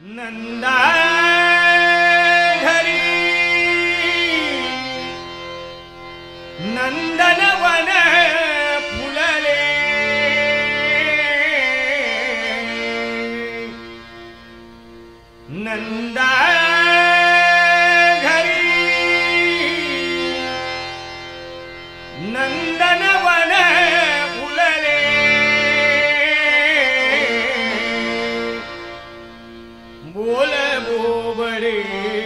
नंदा घरी नंदन திருவடியே